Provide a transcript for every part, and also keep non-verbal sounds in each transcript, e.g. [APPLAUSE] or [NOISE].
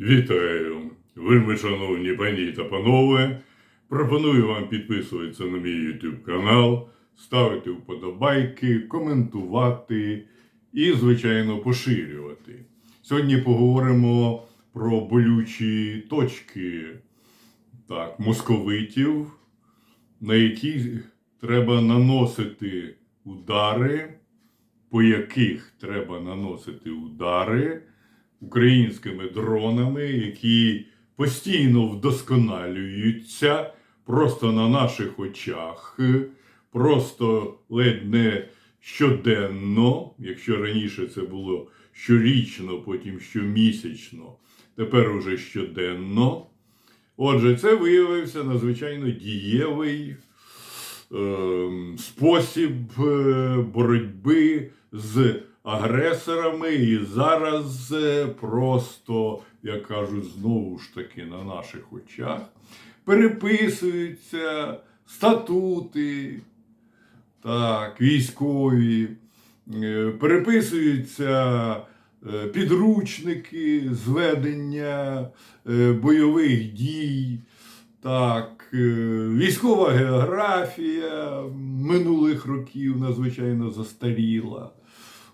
Вітаю, вельми шановні пані та панове. Пропоную вам підписуватися на мій YouTube канал, ставити вподобайки, коментувати і, звичайно, поширювати. Сьогодні поговоримо про болючі точки так, московитів, на які треба наносити удари, по яких треба наносити удари українськими дронами, які постійно вдосконалюються просто на наших очах, просто ледь не щоденно, якщо раніше це було щорічно, потім щомісячно, тепер уже щоденно. Отже, це виявився надзвичайно дієвий ем, спосіб е, боротьби з агресорами, і зараз е, просто, як кажуть, знову ж таки на наших очах переписуються статути, так, військові, е, переписуються е, підручники зведення бойових дій. Так, військова географія минулих років надзвичайно застаріла.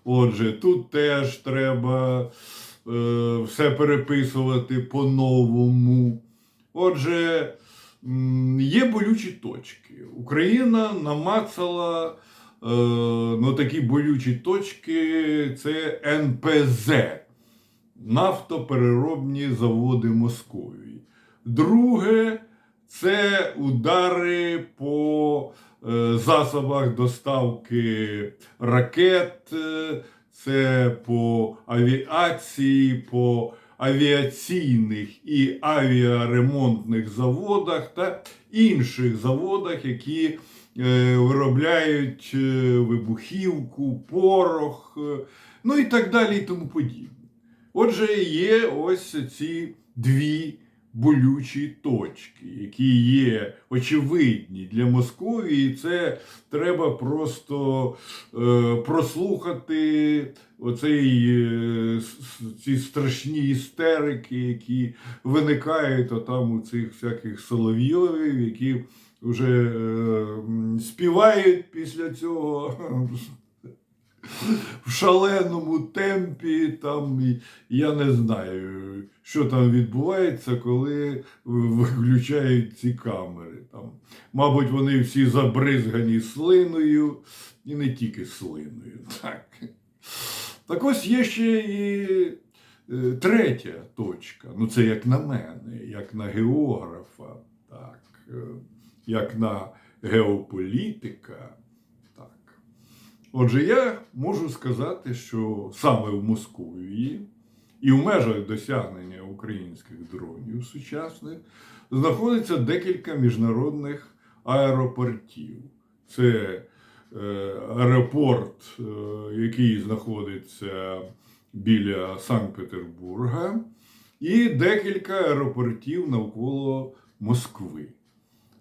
Отже, тут теж треба е, все переписувати по-новому. Отже, є болючі точки. Україна намацала е, ну, такі болючі точки це НПЗ нафтопереробні заводи Московії. Друге це удари по засобах доставки ракет, е, це по авіації, по авіаційних і авіаремонтних заводах та інших заводах, які е, виробляють е, вибухівку, порох, е, ну і так далі, і тому подібне. Отже, є ось ці дві болючі точки, які є очевидні для Московії. Це треба просто е, прослухати оцей, е, ці страшні істерики, які виникають отам у цих всяких соловйовів, які вже е, співають після цього шаленому темпі, там я не знаю, що там відбувається, коли виключають ці камери. Там, мабуть, вони всі забризгані слиною, і не тільки слиною. [LAUGHS] Так, так ось є ще і е, третя точка. Ну, це як на мене, як на географа, так, е, як на геополітика. Отже, я можу сказати, що саме в Московії і в межах досягнення українських дронів сучасних знаходиться декілька міжнародних аеропортів. Це е, аеропорт, е, який знаходиться біля Санкт-Петербурга, і декілька аеропортів навколо Москви.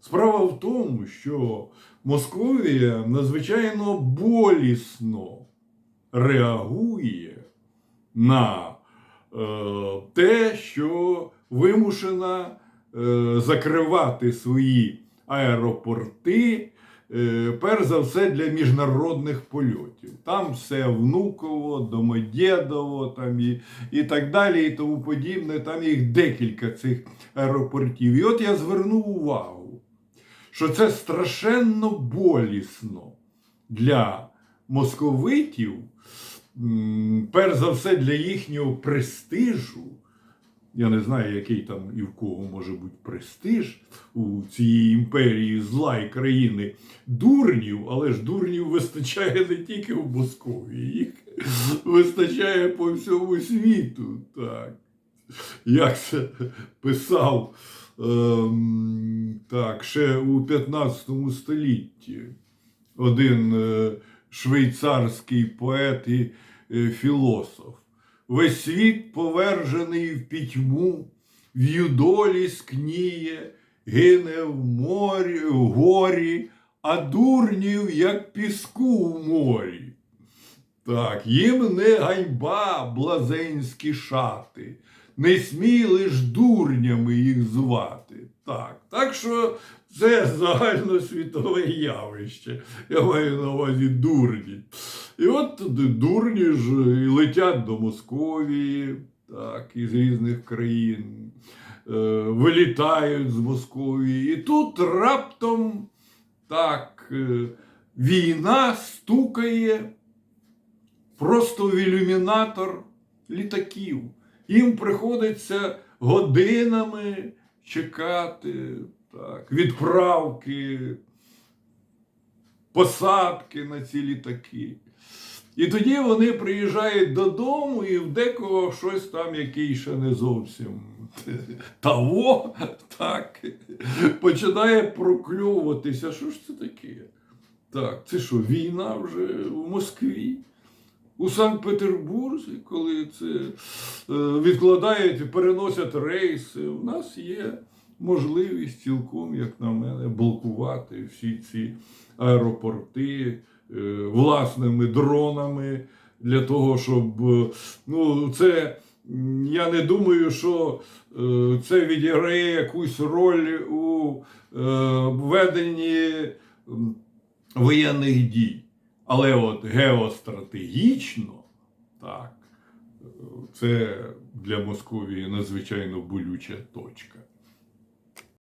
Справа в тому, що Московія надзвичайно болісно реагує на е, те, що вимушена е, закривати свої аеропорти, е, перш за все для міжнародних польотів. Там все Внуково, Домодєдово там і, і так далі, і тому подібне. Там їх декілька цих аеропортів. І от я звернув увагу, що це страшенно болісно для московитів, перш за все для їхнього престижу. Я не знаю, який там і в кого може бути престиж у цій імперії зла і країни дурнів, але ж дурнів вистачає не тільки в Московії, їх вистачає по всьому світу. Так. Як це писав так, ще у 15 столітті один е, швейцарський поет і е, філософ. Весь світ повержений в пітьму, в юдолі скніє, гине в морі, в горі, а дурнів, як піску в морі. Так, їм не ганьба блазенські шати, не смій лиш дурнями їх звати. Так, так що це загальносвітове явище. Я маю на увазі дурні. І от дурні ж і летять до Московії, так, із різних країн, е, вилітають з Московії. І тут раптом так, е, війна стукає просто в ілюмінатор літаків. Їм приходиться годинами чекати так, відправки, посадки на ці літаки. І тоді вони приїжджають додому, і в декого щось там, який ще не зовсім того, так, починає прокльовуватися. Що ж це таке? Так, це що, війна вже в Москві? У Санкт-Петербурзі, коли це е, відкладають, переносять рейси, у нас є можливість цілком, як на мене, блокувати всі ці аеропорти е, власними дронами для того, щоб е, ну, це. Я не думаю, що це відіграє якусь роль у веденні воєнних дій. Але от геостратегічно, так, це для Московії надзвичайно болюча точка.